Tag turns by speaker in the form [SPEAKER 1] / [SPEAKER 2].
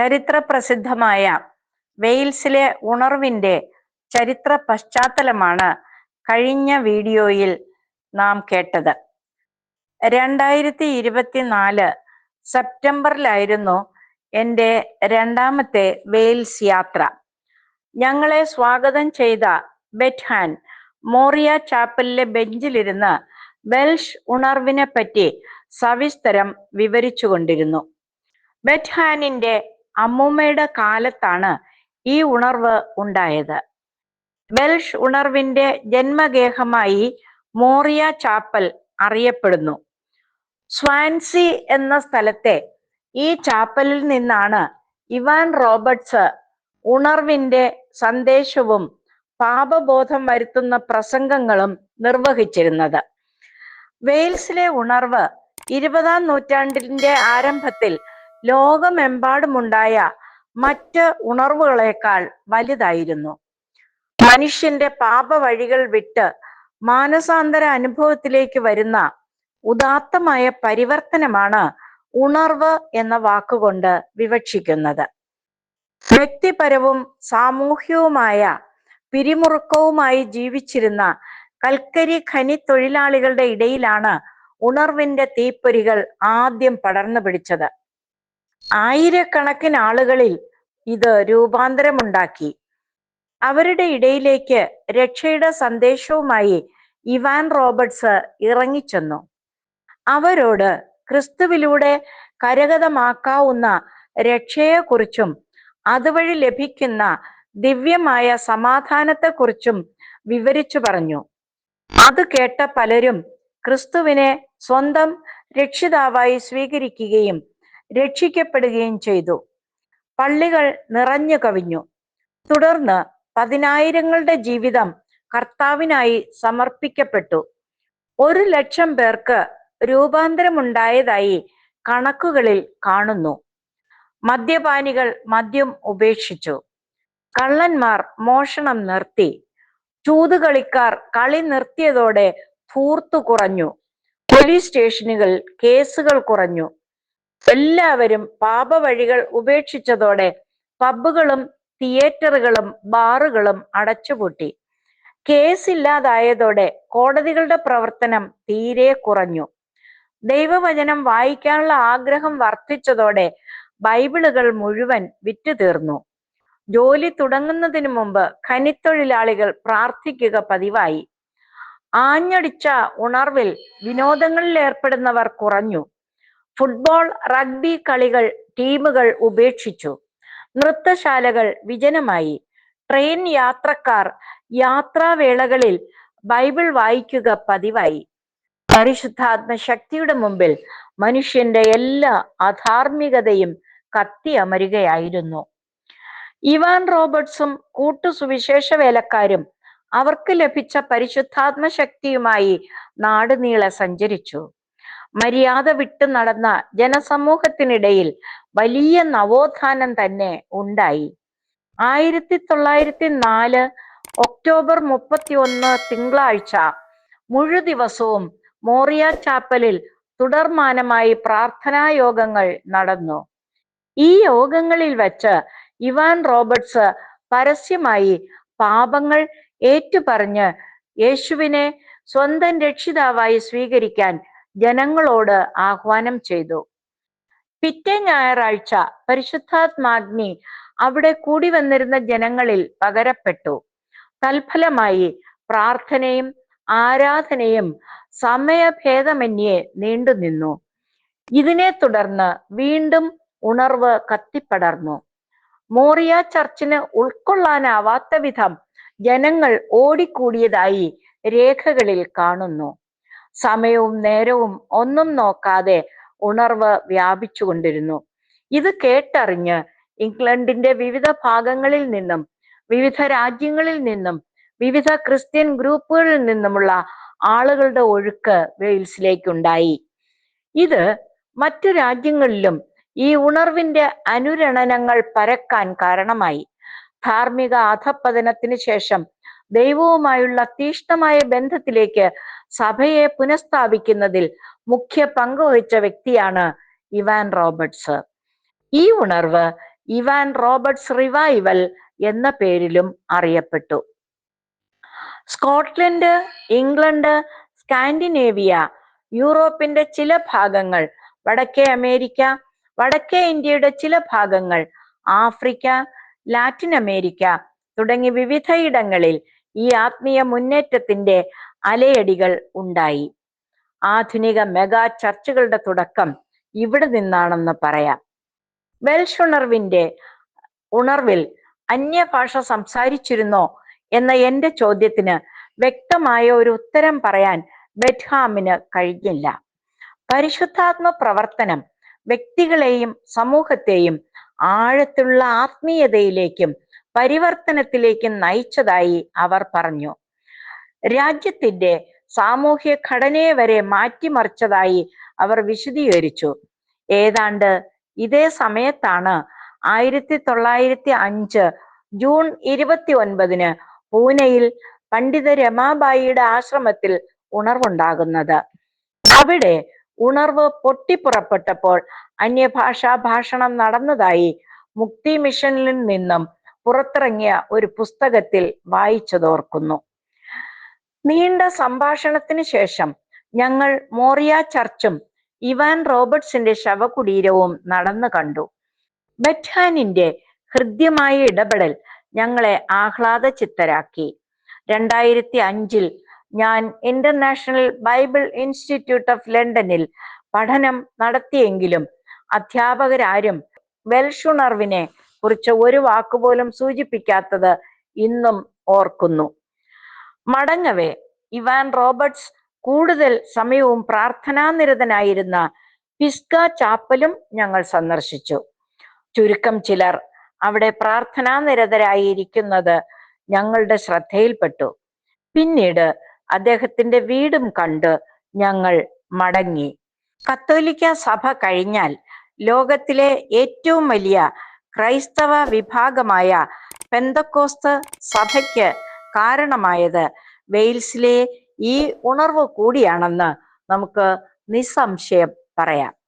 [SPEAKER 1] ചരിത്ര പ്രസിദ്ധമായ വെയിൽസിലെ ഉണർവിന്റെ ചരിത്ര പശ്ചാത്തലമാണ് കഴിഞ്ഞ വീഡിയോയിൽ നാം കേട്ടത്. രണ്ടായിരത്തി ഇരുപത്തിനാല് സെപ്റ്റംബറിലായിരുന്നു എന്റെ രണ്ടാമത്തെ വെയിൽസ് യാത്ര. ഞങ്ങളെ സ്വാഗതം ചെയ്ത ബെറ്റ്ഹാൻ മോറിയ ചാപ്പലിലെ ബെഞ്ചിലിരുന്ന് വെൽഷ് ഉണർവിനെ പറ്റി സവിസ്തരം വിവരിച്ചു കൊണ്ടിരുന്നു ബെറ്റ്ഹാനിന്റെ അമ്മൂമ്മയുടെ കാലത്താണ് ഈ ഉണർവ് ഉണ്ടായത്. വെൽഷ് ഉണർവിന്റെ ജന്മഗേഹമായി മോറിയ ചാപ്പൽ അറിയപ്പെടുന്നു. സ്വാൻസി എന്ന സ്ഥലത്തെ ഈ ചാപ്പലിൽ നിന്നാണ് ഇവാൻ റോബർട്ട്സ് ഉണർവിന്റെ സന്ദേശവും പാപബോധം വരുത്തുന്ന പ്രസംഗങ്ങളും നിർവഹിച്ചിരുന്നത്. വെയിൽസിലെ ഉണർവ് ഇരുപതാം നൂറ്റാണ്ടിന്റെ ആരംഭത്തിൽ ലോകമെമ്പാടുമുണ്ടായ മറ്റ് ഉണർവുകളേക്കാൾ വലുതായിരുന്നു. മനുഷ്യന്റെ പാപവഴികൾ വിട്ട് മാനസാന്തര അനുഭവത്തിലേക്ക് വരുന്ന ഉദാത്തമായ പരിവർത്തനമാണ് ഉണർവ് എന്ന വാക്കുകൊണ്ട് വിവക്ഷിക്കുന്നത്. വ്യക്തിപരവും സാമൂഹ്യവുമായ പിരിമുറുക്കവുമായി ജീവിച്ചിരുന്ന കൽക്കരി ഖനി തൊഴിലാളികളുടെ ഇടയിലാണ് ഉണർവിന്റെ തീപ്പൊരികൾ ആദ്യം പടർന്നു പിടിച്ചത്. ആയിരക്കണക്കിന് ആളുകളിൽ ഇത് രൂപാന്തരമുണ്ടാക്കി. അവരുടെ ഇടയിലേക്ക് രക്ഷയുടെ സന്ദേശവുമായി ഇവാൻ റോബർട്ട്സ് ഇറങ്ങിച്ചെന്നു. അവരോട് ക്രിസ്തുവിലൂടെ കരഗതമാക്കാവുന്ന രക്ഷയെക്കുറിച്ചും അതുവഴി ലഭിക്കുന്ന ദിവ്യമായ സമാധാനത്തെക്കുറിച്ചും വിവരിച്ചു പറഞ്ഞു. അത് കേട്ട പലരും ക്രിസ്തുവിനെ സ്വന്തം രക്ഷിതാവായി സ്വീകരിക്കുകയും രക്ഷിക്കപ്പെടുകയും ചെയ്തു. പള്ളികൾ നിറഞ്ഞു കവിഞ്ഞു. തുടർന്ന് പതിനായിരങ്ങളുടെ ജീവിതം കർത്താവിനായി സമർപ്പിക്കപ്പെട്ടു. ഒരു ലക്ഷം പേർക്ക് രൂപാന്തരമുണ്ടായതായി കണക്കുകളിൽ കാണുന്നു. മദ്യപാനികൾ മദ്യം ഉപേക്ഷിച്ചു. കള്ളന്മാർ മോഷണം നിർത്തി. ചൂതുകളിക്കാർ കളി നിർത്തിയതോടെ ധൂർത്തു കുറഞ്ഞു. പോലീസ് സ്റ്റേഷനുകൾ കേസുകൾ കുറഞ്ഞു. എല്ലാവരും പാപവഴികൾ ഉപേക്ഷിച്ചതോടെ പബ്ബുകളും തിയേറ്ററുകളും ബാറുകളും അടച്ചുപൂട്ടി. കേസില്ലാതായതോടെ കോടതികളുടെ പ്രവർത്തനം തീരെ കുറഞ്ഞു. ദൈവവചനം വായിക്കാനുള്ള ആഗ്രഹം വർദ്ധിച്ചതോടെ ബൈബിളുകൾ മുഴുവൻ വിറ്റു തീർന്നു ജോലി തുടങ്ങുന്നതിന് മുമ്പ് ഖനിത്തൊഴിലാളികൾ പ്രാർത്ഥിക്കുക പതിവായി. ആഞ്ഞടിച്ച ഉണർവിൽ വിനോദങ്ങളിൽ ഏർപ്പെടുന്നവർ കുറഞ്ഞു. ഫുട്ബോൾ റഗ്ബി കളികൾ ടീമുകൾ ഉപേക്ഷിച്ചു. നൃത്തശാലകൾ വിജനമായി. ട്രെയിൻ യാത്രക്കാർ യാത്രാവേളകളിൽ ബൈബിൾ വായിക്കുക പതിവായി. പരിശുദ്ധാത്മ ശക്തിയുടെ മുമ്പിൽ മനുഷ്യന്റെ എല്ലാ അധാർമികതയും കത്തി അമരുകയായിരുന്നു. ഇവാൻ റോബർട്ട്സും കൂട്ടുസുവിശേഷ വേലക്കാരും അവർക്ക് ലഭിച്ച പരിശുദ്ധാത്മ ശക്തിയുമായി നാടുനീളെ സഞ്ചരിച്ചു. മര്യാദ വിട്ടു നടന്ന ജനസമൂഹത്തിനിടയിൽ വലിയ നവോത്ഥാനം തന്നെ ഉണ്ടായി. ആയിരത്തി തൊള്ളായിരത്തി നാല് ഒക്ടോബർ മുപ്പത്തി ഒന്ന് തിങ്കളാഴ്ച മുഴു ദിവസവും മോറിയ ചാപ്പലിൽ തുടർമാനമായി പ്രാർത്ഥനാ യോഗങ്ങൾ നടന്നു. ഈ യോഗങ്ങളിൽ വച്ച് ഇവാൻ റോബർട്ട്സ് പരസ്യമായി പാപങ്ങൾ ഏറ്റുപറഞ്ഞ് യേശുവിനെ സ്വന്തം രക്ഷിതാവായി സ്വീകരിക്കാൻ ജനങ്ങളോട് ആഹ്വാനം ചെയ്തു. പിറ്റേ ഞായറാഴ്ച പരിശുദ്ധാത്മാഗ്നി അവിടെ കൂടി വന്നിരുന്ന ജനങ്ങളിൽ പകരപ്പെട്ടു. തൽഫലമായി പ്രാർത്ഥനയും ആരാധനയും സമയഭേദമന്യേ നീണ്ടുനിന്നു ഇതിനെ തുടർന്ന് വീണ്ടും ഉണർവ് കത്തിപ്പടർന്നു. മോറിയ ചർച്ചിന് ഉൾക്കൊള്ളാനാവാത്ത വിധം ജനങ്ങൾ ഓടിക്കൂടിയതായി രേഖകളിൽ കാണുന്നു. സമയവും നേരവും ഒന്നും നോക്കാതെ ഉണർവ് വ്യാപിച്ചുകൊണ്ടിരുന്നു. ഇത് കേട്ടറിഞ്ഞ് ഇംഗ്ലണ്ടിന്റെ വിവിധ ഭാഗങ്ങളിൽ നിന്നും വിവിധ രാജ്യങ്ങളിൽ നിന്നും വിവിധ ക്രിസ്ത്യൻ ഗ്രൂപ്പുകളിൽ നിന്നുമുള്ള ആളുകളുടെ ഒഴുക്ക് വെയിൽസിലേക്കുണ്ടായി. ഇത് മറ്റു രാജ്യങ്ങളിലും ഈ ഉണർവിന്റെ അനുരണനങ്ങൾ പരക്കാൻ കാരണമായി. ധാർമ്മിക അധപ്പതനത്തിന് ശേഷം ദൈവവുമായുള്ള തീഷ്ണമായ ബന്ധത്തിലേക്ക് സഭയെ പുനഃസ്ഥാപിക്കുന്നതിൽ മുഖ്യ പങ്ക് വഹിച്ച വ്യക്തിയാണ് ഇവാൻ റോബർട്ട്സ് ഈ ഉണർവ് ഇവാൻ റോബർട്ട്സ് റിവൈവൽ എന്ന പേരിലും അറിയപ്പെട്ടു. സ്കോട്ട്ലൻഡ് ഇംഗ്ലണ്ട് സ്കാൻഡിനേവിയ യൂറോപ്പിന്റെ ചില ഭാഗങ്ങൾ വടക്കേ അമേരിക്ക വടക്കേ ഇന്ത്യയുടെ ചില ഭാഗങ്ങൾ ആഫ്രിക്ക ലാറ്റിൻ അമേരിക്ക തുടങ്ങി വിവിധയിടങ്ങളിൽ ഈ ആത്മീയ മുന്നേറ്റത്തിന്റെ അലയടികൾ ഉണ്ടായി. ആധുനിക മെഗാ ചർച്ചുകളുടെ തുടക്കം ഇവിടെ നിന്നാണെന്ന് പറയാം. വെൽഷ് ഉണർവിന്റെ ഉണർവിൽ അന്യഭാഷ സംസാരിച്ചിരുന്നോ എന്ന എന്റെ ചോദ്യത്തിന് വ്യക്തമായ ഒരു ഉത്തരം പറയാൻ ബെറ്റ്ഹാമിന് കഴിഞ്ഞില്ല. പരിശുദ്ധാത്മ പ്രവർത്തനം വ്യക്തികളെയും സമൂഹത്തെയും ആഴത്തുള്ള ആത്മീയതയിലേക്കും പരിവർത്തനത്തിലേക്കും നയിച്ചതായി അവർ പറഞ്ഞു. രാജ്യത്തിന്റെ സാമൂഹ്യ ഘടനയെ വരെ മാറ്റിമറിച്ചതായി അവർ വിശദീകരിച്ചു. ഏതാണ്ട് ഇതേ സമയത്താണ് ആയിരത്തി തൊള്ളായിരത്തി അഞ്ച് ജൂൺ ഇരുപത്തി ഒൻപതിന് പൂനെയിൽ പണ്ഡിത രമാബായിയുടെ ആശ്രമത്തിൽ ഉണർവുണ്ടാകുന്നത്. അവിടെ ഉണർവ് പൊട്ടിപ്പുറപ്പെട്ടപ്പോൾ അന്യഭാഷാ ഭാഷണം നടന്നതായി മുക്തി മിഷനിൽ നിന്നും പുറത്തിറങ്ങിയ ഒരു പുസ്തകത്തിൽ വായിച്ചതോർക്കുന്നു. നീണ്ട സംഭാഷണത്തിന് ശേഷം ഞങ്ങൾ മോറിയ ചർച്ചും ഇവാൻ റോബർട്ട്സിന്റെ ശവകുടീരവും നടന്നു കണ്ടു. ബെറ്റ്ഹാനിന്റെ ഹൃദ്യമായ ഇടപെടൽ ഞങ്ങളെ ആഹ്ലാദ ചിത്തരാക്കി രണ്ടായിരത്തി അഞ്ചിൽ ഞാൻ ഇന്റർനാഷണൽ ബൈബിൾ ഇൻസ്റ്റിറ്റ്യൂട്ട് ഓഫ് ലണ്ടനിൽ പഠനം നടത്തിയെങ്കിലും അധ്യാപകരാരും വെൽഷുണർവിനെ കുറിച്ച് ഒരു വാക്കുപോലും സൂചിപ്പിക്കാത്തത് ഇന്നും ഓർക്കുന്നു. മടങ്ങവേ. ഇവാൻ റോബർട്ട്സ് കൂടുതൽ സമയവും പ്രാർത്ഥനാനിരതനായിരുന്ന പിസ്ക ചാപ്പലും ഞങ്ങൾ സന്ദർശിച്ചു. ചുരുക്കം ചിലർ അവിടെ പ്രാർത്ഥനാനിരതരായിരിക്കുന്നത് ഞങ്ങളുടെ ശ്രദ്ധയിൽപ്പെട്ടു. പിന്നീട് അദ്ദേഹത്തിന്റെ വീടും കണ്ട് ഞങ്ങൾ മടങ്ങി. കത്തോലിക്ക സഭ കഴിഞ്ഞാൽ ലോകത്തിലെ ഏറ്റവും വലിയ ക്രൈസ്തവ വിഭാഗമായ പെന്തക്കോസ്ത് സഭയ്ക്ക് കാരണമായത്. വെയിൽസിലെ ഈ ഉണർവ് കൂടിയാണെന്ന് നമുക്ക് നിസ്സംശയം പറയാം.